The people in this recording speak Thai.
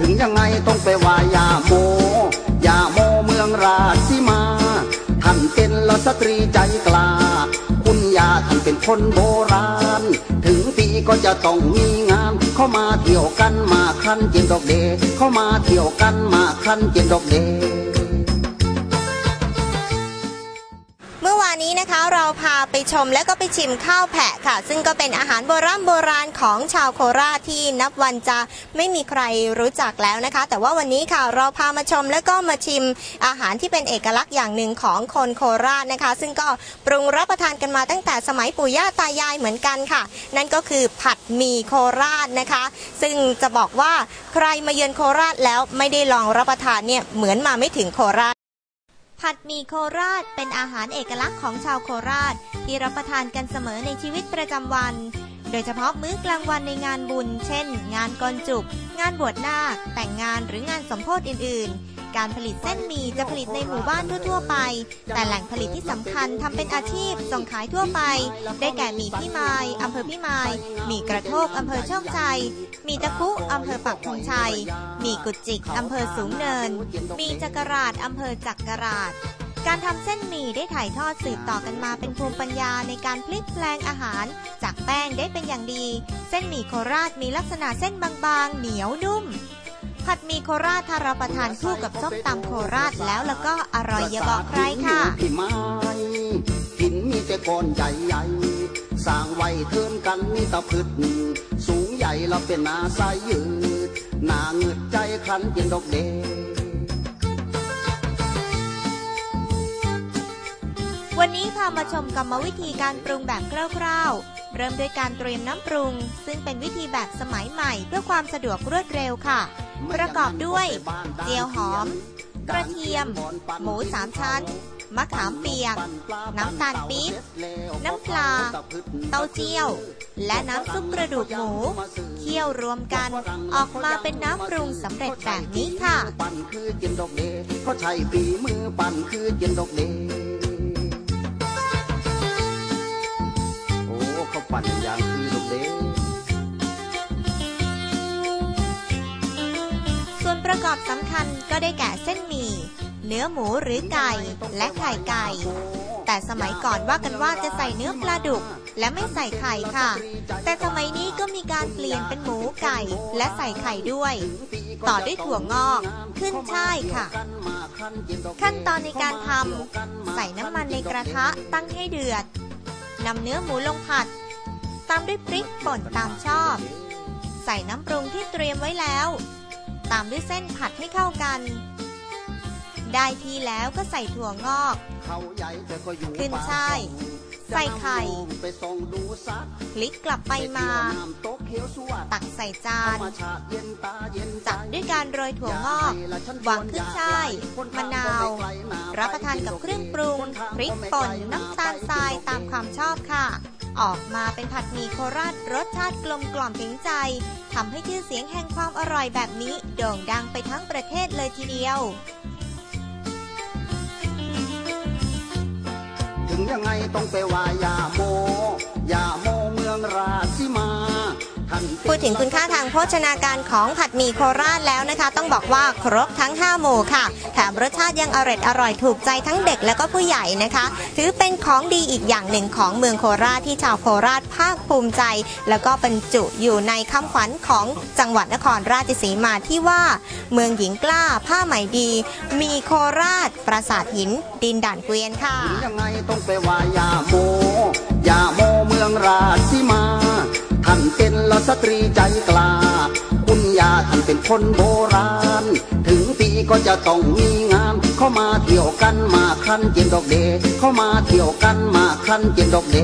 ถึงยังไงต้องไปไหวายาโมยาโมเมืองราชสีมา ท่านเป็นลสตรีใจกล้า คุณยาท่านเป็นคนโบราณ ถึงปีก็จะต้องมีงาน เข้ามาเที่ยวกันมาคันเจียนดอกเดเข้ามาเที่ยวกันมาคันเจียนดอกเด เราพาไปชมและก็ไปชิมข้าวแผะค่ะ ซึ่งก็เป็นอาหารโบราณโบราณของชาวโคราชที่นับวันจะไม่มีใครรู้จักแล้วนะคะ แต่ว่าวันนี้ค่ะเราพามาชมและก็มาชิมอาหารที่เป็นเอกลักษณ์อย่างหนึ่งของคนโคราชนะคะ ซึ่งก็ปรุงรับประทานกันมาตั้งแต่สมัยปู่ย่าตายายเหมือนกันค่ะ นั่นก็คือผัดหมี่โคราชนะคะ ซึ่งจะบอกว่าใครมาเยือนโคราชแล้วไม่ได้ลองรับประทานเนี่ยเหมือนมาไม่ถึงโคราช ผัดหมี่โคราชเป็นอาหารเอกลักษณ์ของชาวโคราช ที่รับประทานกันเสมอในชีวิตประจำวัน โดยเฉพาะมื้อกลางวันในงานบุญ เช่น งานกรจุก งานบวชนาค แต่งงานหรืองานสมโพธิอื่นๆ การผลิตเส้นหมี่จะผลิตในหมู่บ้านทั่ว ๆ ไป แต่แหล่งผลิตที่สำคัญทำเป็นอาชีพส่งขายทั่วไป ได้แก่หมี่พี่มายอำเภอพี่มายหมี่กระโทกอำเภอช่องชัยหมี่ตะคุอำเภอปักธงชัยหมี่กุจิกอำเภอสูงเนินหมี่จักราชอำเภอจักราชการทำเส้นหมี่ได้ถ่ายทอดสืบต่อกันมาเป็นภูมิปัญญาในการพลิกแปลงอาหาร จากแป้งได้เป็นอย่างดี เส้นหมี่โคราชมีลักษณะเส้นบางๆ เหนียวนุ่ม ผัดมีโคราชถ้ารับประทานคู่กับส้มตำโคราชแล้วแล้วก็อร่อยอย่าบอกใครค่ะพี่ไม้หินมีแต่ก้อนใหญ่ๆสร้างไว้เทินกันนี่ตะพึดสูงใหญ่เราเป็นนาสายยืดนาเงืดใจคันเย็นดอกเดวันนี้พามาชมกรรมวิธีการปรุงแบบคร่าวๆ เริ่มด้วยการเตรียมน้ำปรุง ซึ่งเป็นวิธีแบบสมัยใหม่เพื่อความสะดวกรวดเร็วค่ะ ประกอบด้วย เจียวหอม กระเทียม หมูสามชั้น มะขามเปียก น้ำตาลปี๊บ น้ำปลา เต้าเจี้ยว และน้ำซุปกระดูกหมู เคี่ยวรวมกันออกมาเป็นน้ำปรุงสำเร็จแบบนี้ค่ะปั่นคือเจียนดอกเดเขาใช้ฝีมือปั่นคือเจียนดอกเดโอ้เขาปั่นอย่าง ส่วนประกอบสำคัญก็ได้แก่เส้นหมี่ เนื้อหมูหรือไก่ และไข่ไก่ แต่สมัยก่อนว่ากันว่าจะใส่เนื้อปลาดุก และไม่ใส่ไข่ค่ะ แต่สมัยนี้ก็มีการเปลี่ยนเป็นหมูไก่และใส่ไข่ด้วย ต่อด้วยถั่วงอกขึ้นช่ายค่ะ ขั้นตอนในการทำใส่น้ำมันในกระทะตั้งให้เดือดนำเนื้อหมูลงผัด ตามด้วยพริกป่นตามชอบ ใส่น้ำปรุงที่เตรียมไว้แล้ว ตามด้วยเส้นผัดให้เข้ากัน ได้ที่แล้วก็ใส่ถั่วงอก ขึ้นช่ายใส่ไข่พลิกกลับไปมา ตักใส่จาน จัดด้วยการโรยถั่วงอกวางขึ้นช่ายมะนาว รับประทานกับเครื่องปรุง พริกป่นน้ำตาลทรายตามความชอบค่ะ ออกมาเป็นผัดหมี่โคราชรสชาติกลมกล่อมถึงใจทำให้ชื่อเสียงแห่งความอร่อยแบบนี้โด่งดังไปทั้งประเทศเลยทีเดียว ถึงยังไงต้องไปว่ายาโมยาโมเมืองราชสีมา พูดถึงคุณค่าทางโภชนาการของผัดหมี่โคราชแล้วนะคะ ต้องบอกว่าครบทั้ง 5 หมู่ค่ะ แถมรสชาติยังอร่อยอร่อยถูกใจทั้งเด็กและก็ผู้ใหญ่นะคะ ถือเป็นของดีอีกอย่างหนึ่งของเมืองโคราชที่ชาวโคราชภาคภูมิใจ แล้วก็บรรจุอยู่ในคำขวัญของจังหวัดนครราชสีมาที่ว่า เมืองหญิงกล้าผ้าไหมดี มีโคราช ปราสาทหิน ดินด่านเกวียนค่ะถึงยังไงต้องไปไหวายาโมยาโมเมืองราชสีมาท่านเป็นล สตรีใจกล้าคุณยาท่านเป็นคนโบราณ ถึงปีก็จะต้องมีงาน เข้ามาเที่ยวกันมาคันเจียนดอกเดเข้ามาเที่ยวกันมาคันเจียนดอกเด